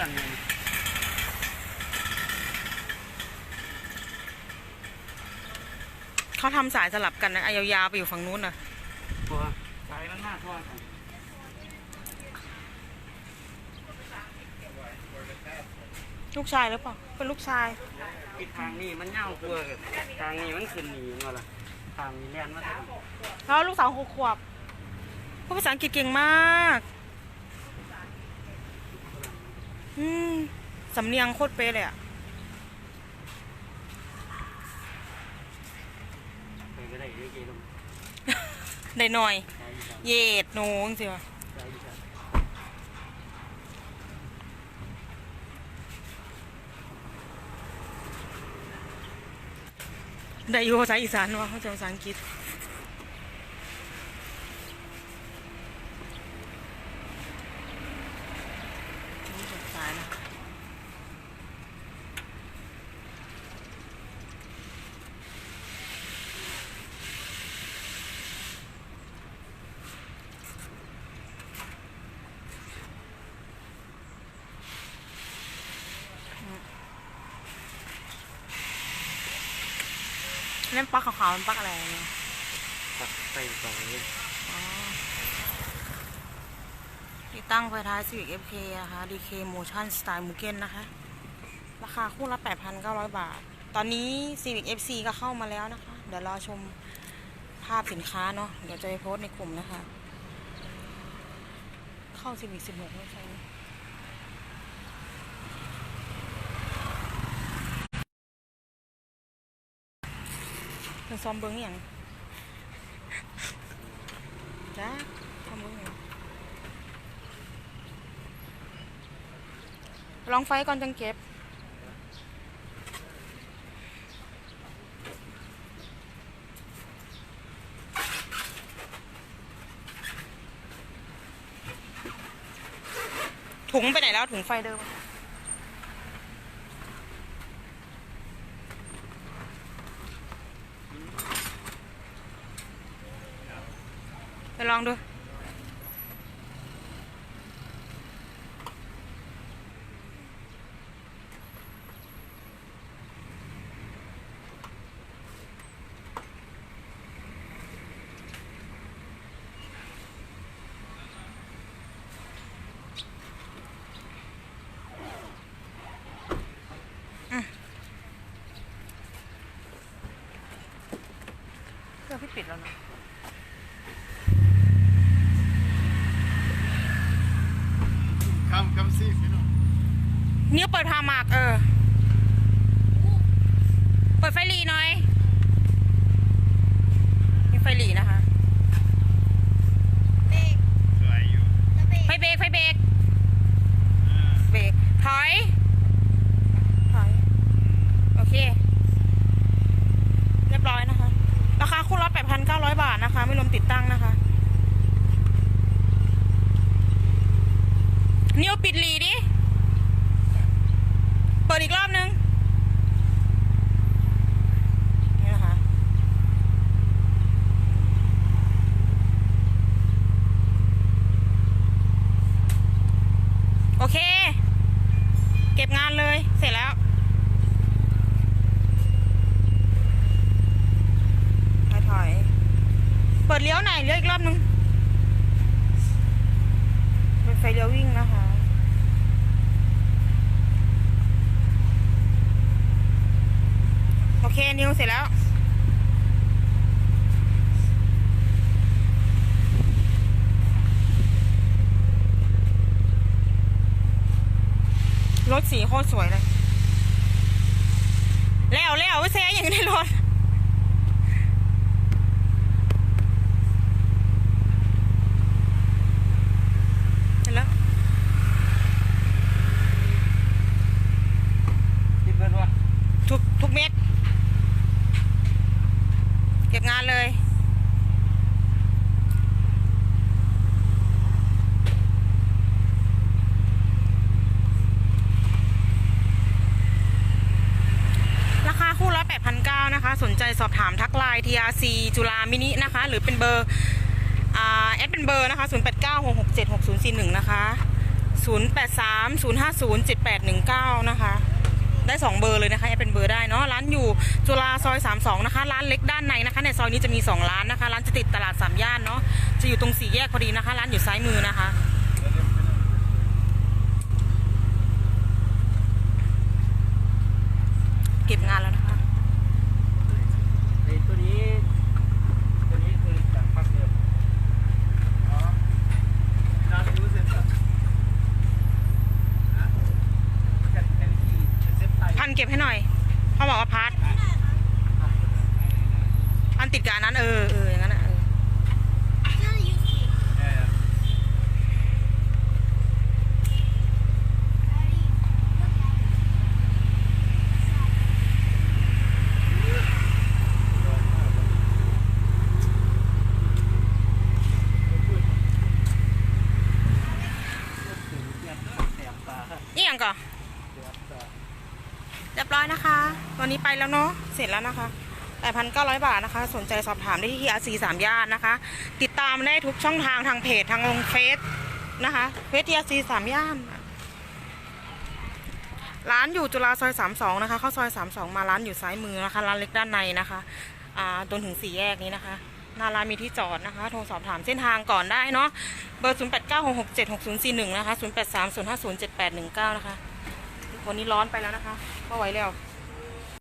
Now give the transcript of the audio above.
กันเลยเขาทำสายสลับกันนะเอายาวๆไปอยู่ฝั่งนู้นน่ะตัวสายมันหน้าทอดกันลูกชายหรือเปล่าเป็นลูกชายอีกทางนี้มันเน่ากลัวกันทางนี้มันขึ้นหนีมาละทางนี้แล่นมาทางแล้วลูกสาวหกขวบพูดภาษาอังกฤษเก่งมากอืม สำเนียงโคตรเป๊ะเลยอะไปก็ได้เรื่อยๆลงได้หน่อยสายอีสานเย็ดหนูจังสิวะสายอีสานได้อยู่ภาษาอีสานวะเขาจะภาษาอังกฤษนี่จบสายนะ เล่นปลั๊กขาวๆมันปลั๊กอะไรเนี่ยตัดไปสองนี้ติดตั้งไฟท้าย Civic FK นะคะ DK Motion Style Mugen นะคะ ราคาคู่ละ 8,900 บาท ตอนนี้ Civic FC ก็เข้ามาแล้วนะคะ เดี๋ยวรอชมภาพสินค้าเนาะเดี๋ยวจะไปโพสในกลุ่มนะคะ เข้า Civic 16ไม่ใช่ เป็นซอมเบิ้งอย่างจ้าซอมเบิ้งอย่างลองไฟก่อนจังเก็บถุงไปไหนแล้วถุงไฟเดิม ไปลองดูเครื่องพี่ปิดแล้วนะ Come, come see if you know. นิ้วเปิดพาหมากเออ เปิดไฟหลีหน่อย มีไฟหลีนะคะ So are you? ไฟเบรกไฟเบรก Uh, เบรกถอย ถอย โอเค เรียบร้อยนะคะ ราคาคู่ละ8,900 บาทนะคะ ไม่รวมติดตั้งนะคะ นิ้วปิดหลีดิ เปิดอีกรอบนึงนี่นะคะ โอเค เก็บงานเลย เสร็จแล้วถอยถอยเปิดเลี้ยวไหนอยเลี้ยวอีกรอบนึงเป็นไฟเลี้ยววิ่งนะคะ โอ เคนิ้วเสร็จแล้ว รถสีโคตรสวยเลย แล้วแล้วไม่แซ่อย่างในรถ เสร็จแล้ว คิดเพื่อนว่า ทุกทุกเม็ด เก็บงานเลย ราคาคู่ละ8,900นะคะ สนใจสอบถามทักไลน์ TRC จุฬามินินะคะ หรือเป็นเบอร์แอดเป็นเบอร์นะคะ 0896676041 นะคะ0 083 050 7819 นะคะ ได้ 2 เบอร์เลยนะคะแอดเป็นเบอร์ได้เนาะร้านอยู่จุฬาซอย 32 นะคะ ร้านเล็กด้านในนะคะ ในซอยนี้จะมี 2 ร้านนะคะ ร้านจะติดตลาดสามย่านเนาะจะอยู่ตรงสี่แยกพอดีนะคะ ร้านอยู่ซ้ายมือนะคะ เก็บงานแล้วนะคะ ไอ้ตัวนี้ ตัวนี้คือจากภาคเดิม อ๋อน้ำยูเซนต์อะนะกันกันที่ เซ็ตไทยพันเก็บให้หน่อยเขาบอกว่าพัดพันติดกับอันนั้นเออเอออย่างนั้นอะเนี่อย่างก่อ รียบร้อยนะคะตัวนี้ไปแล้วเนาะ เสร็จแล้วนะคะ8,900บาทนะคะ สนใจสอบถามได้ที่ TRC สามย่านนะคะ ติดตามได้ทุกช่องทางทางเพจทางลงเฟซนะคะเฟซ TRC สามย่าน ร้านอยู่จุฬาซอย32นะคะ เข้าซอย32มาร้านอยู่ซ้ายมือนะคะ ร้านเล็กด้านในนะคะ อ่าจนถึงสี่แยกนี้นะคะหน้าร้านมีที่จอดนะคะ โทรสอบถามเส้นทางก่อนได้เนาะ เบอร์ 0896676041 นะคะ 0830507819 นะคะ วันนี้ร้อนไปแล้วนะคะไม่ไหวแล้ว